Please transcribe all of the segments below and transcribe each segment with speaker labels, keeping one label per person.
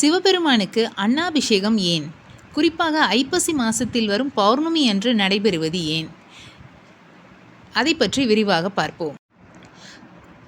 Speaker 1: சிவபெருமானுக்கு அன்னாபிஷேகம் ஏன்? குறிப்பாக ஐப்பசி மாசத்தில் வரும் பௌர்ணமி அன்று நடைபெறுவது ஏன்? அதை பற்றி விரிவாக பார்ப்போம்.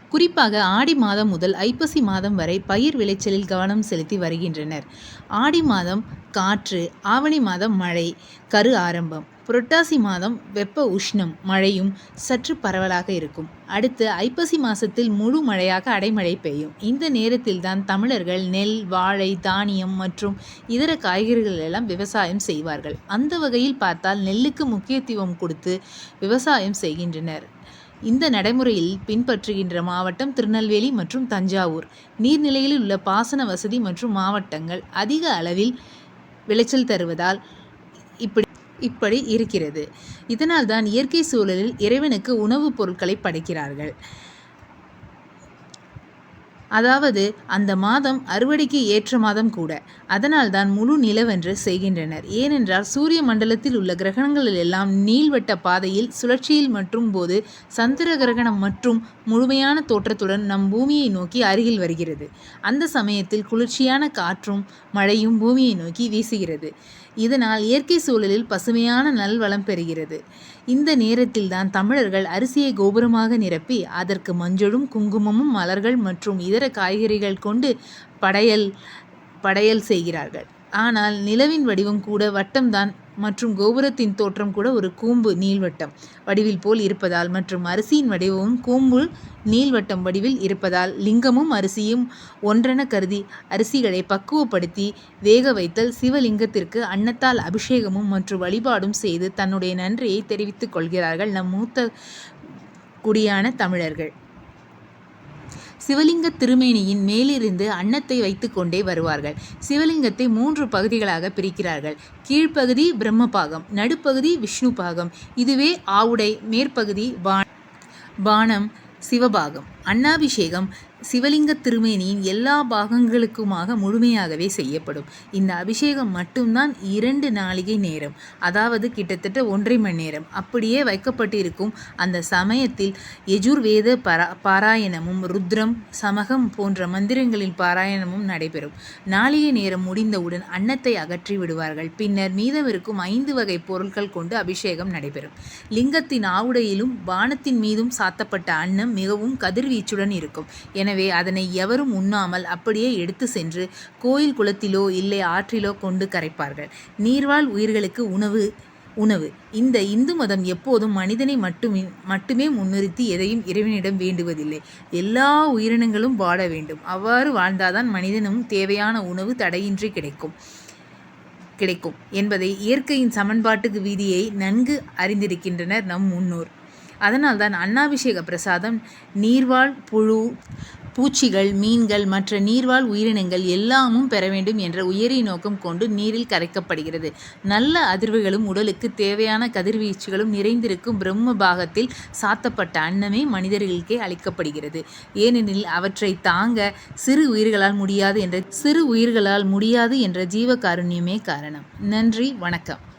Speaker 1: குறிப்பாக ஆடி மாதம் முதல் ஐப்பசி மாதம் வரை பயிர் விளைச்சலில் கவனம் செலுத்தி வருகின்றனர். ஆடி மாதம் காற்று ஆவணி மாதம் மழை கரு ஆரம்பம். புரட்டாசி மாதம் வெப்ப உஷ்ணம் மழையும் சற்று பரவலாக இருக்கும். அடுத்து ஐப்பசி மாசத்தில் முழு மழையாக அடைமழை பெய்யும். இந்த நேரத்தில் தான் தமிழர்கள் நெல் வாழை தானியம் மற்றும் இதர காய்கறிகள் எல்லாம் விவசாயம் செய்வார்கள். அந்த வகையில் பார்த்தால் நெல்லுக்கு முக்கியத்துவம் கொடுத்து விவசாயம் செய்கின்றனர். இந்த நடைமுறையில் பின்பற்றுகின்ற மாவட்டம் திருநெல்வேலி மற்றும் தஞ்சாவூர். நீர்நிலைகளில் உள்ள பாசன வசதி மற்றும் மாவட்டங்கள் அதிக அளவில் விளைச்சல் தருவதால் இப்படி இப்படி இருக்கிறது. இதனால் தான் இயற்கை சூழலில் இறைவனுக்கு உணவுப் பொருட்களை படைக்கிறார்கள். அதாவது அந்த மாதம் அறுவடைக்கு ஏற்ற மாதம் கூட. அதனால் தான் முழு நிலவென்று செய்கின்றனர். ஏனென்றால் சூரிய மண்டலத்தில் உள்ள கிரகணங்கள் எல்லாம் நீள்வட்ட பாதையில் சுழற்சியில் மற்றும் போது சந்திர கிரகணம் மற்றும் முழுமையான தோற்றத்துடன் நம் பூமியை நோக்கி அருகில் வருகிறது. அந்த சமயத்தில் குளிர்ச்சியான காற்றும் மழையும் பூமியை நோக்கி வீசுகிறது. இதனால் இயற்கை சூழலில் பசுமையான நல்வளம் பெறுகிறது. இந்த நேரத்தில் தான் தமிழர்கள் அரிசியை கோபுரமாக நிரப்பி அதற்கு மஞ்சளும் குங்குமமும் மலர்கள் மற்றும் இதர காய்கறிகள் கொண்டு படையல் படையல் செய்கிறார்கள். ஆனால் நிலவின் வடிவம் கூட வட்டம்தான் மற்றும் கோபுரத்தின் தோற்றம் கூட ஒரு கூம்பு நீள்வட்டம் வடிவில் போல் இருப்பதால் மற்றும் அரிசியின் வடிவமும் கூம்பு நீள்வட்டம் வடிவில் இருப்பதால் லிங்கமும் அரிசியும் ஒன்றென கருதி அரிசிகளை பக்குவப்படுத்தி வேக வைத்தல் சிவலிங்கத்திற்கு அன்னத்தால் அபிஷேகமும் மற்றும் வழிபாடும் செய்து தன்னுடைய நன்றியை தெரிவித்துக் கொள்கிறார்கள் நம் மூத்த குடியான தமிழர்கள். சிவலிங்க திருமேனியின் மேலிருந்து அன்னத்தை வைத்துக்கொண்டே வருவார்கள். சிவலிங்கத்தை மூன்று பகுதிகளாக பிரிக்கிறார்கள். கீழ்ப்பகுதி பிரம்மபாகம் நடுப்பகுதி விஷ்ணு பாகம் இதுவே ஆவுடை மேற்பகுதி பானம் சிவபாகம். அன்னாபிஷேகம் சிவலிங்க திருமேனியின் எல்லா பாகங்களுக்குமாக முழுமையாகவே செய்யப்படும். இந்த அபிஷேகம் மட்டும்தான் இரண்டு நாளிகை நேரம். அதாவது கிட்டத்தட்ட ஒன்றரை மணி நேரம். அப்படியே வைக்கப்பட்டிருக்கும் அந்த சமயத்தில் யஜுர்வேத பரா பாராயணமும் ருத்ரம் சமகம் போன்ற மந்திரங்களின் பாராயணமும் நடைபெறும். நாளிகை நேரம் முடிந்தவுடன் அன்னத்தை அகற்றி விடுவார்கள். பின்னர் மீதமிருக்கும் ஐந்து வகை பொருட்கள் கொண்டு அபிஷேகம் நடைபெறும். லிங்கத்தின் ஆவுடையிலும் பானத்தின் மீதும் சாத்தப்பட்ட அன்னம் மிகவும் கதிர்வீச்சுடன் இருக்கும். எனவே எனவே அதனை எவரும் உண்ணாமல் அப்படியே எடுத்து சென்று கோயில் குளத்திலோ இல்லை ஆற்றிலோ கொண்டு கரைப்பார்கள். நீர்வாழ் உயிர்களுக்கு உணவு உணவு. இந்த இந்து மதம் எப்போதும் மனிதனை மட்டுமே மட்டுமே முன்னிறுத்தி எதையும் இறைவனிடம் வேண்டுவதில்லை. எல்லா உயிரினங்களும் வாழ வேண்டும். அவ்வாறு வாழ்ந்தாதான் மனிதனும் தேவையான உணவு தடையின்றி கிடைக்கும் கிடைக்கும் என்பதை இயற்கையின் சமன்பாட்டுக்கு விதியை நன்கு அறிந்திருக்கின்றனர் நம் முன்னோர். அதனால்தான் அன்னாபிஷேக பிரசாதம் நீர்வாழ் புழு பூச்சிகள் மீன்கள் மற்ற நீர்வாழ் உயிரினங்கள் எல்லாமும் பெற வேண்டும் என்ற உயரிய நோக்கம் கொண்டு நீரில் கரைக்கப்படுகிறது. நல்ல அதிர்வுகளும் உடலுக்கு தேவையான கதிர்வீச்சுகளும் நிறைந்திருக்கும் பிரம்ம பாகத்தில் சாத்தப்பட்ட அன்னமே மனிதர்களுக்கே அளிக்கப்படுகிறது. ஏனெனில் அவற்றை தாங்க சிறு உயிர்களால் முடியாது என்ற சிறு உயிர்களால் முடியாது என்ற ஜீவகாருண்யமே காரணம். நன்றி வணக்கம்.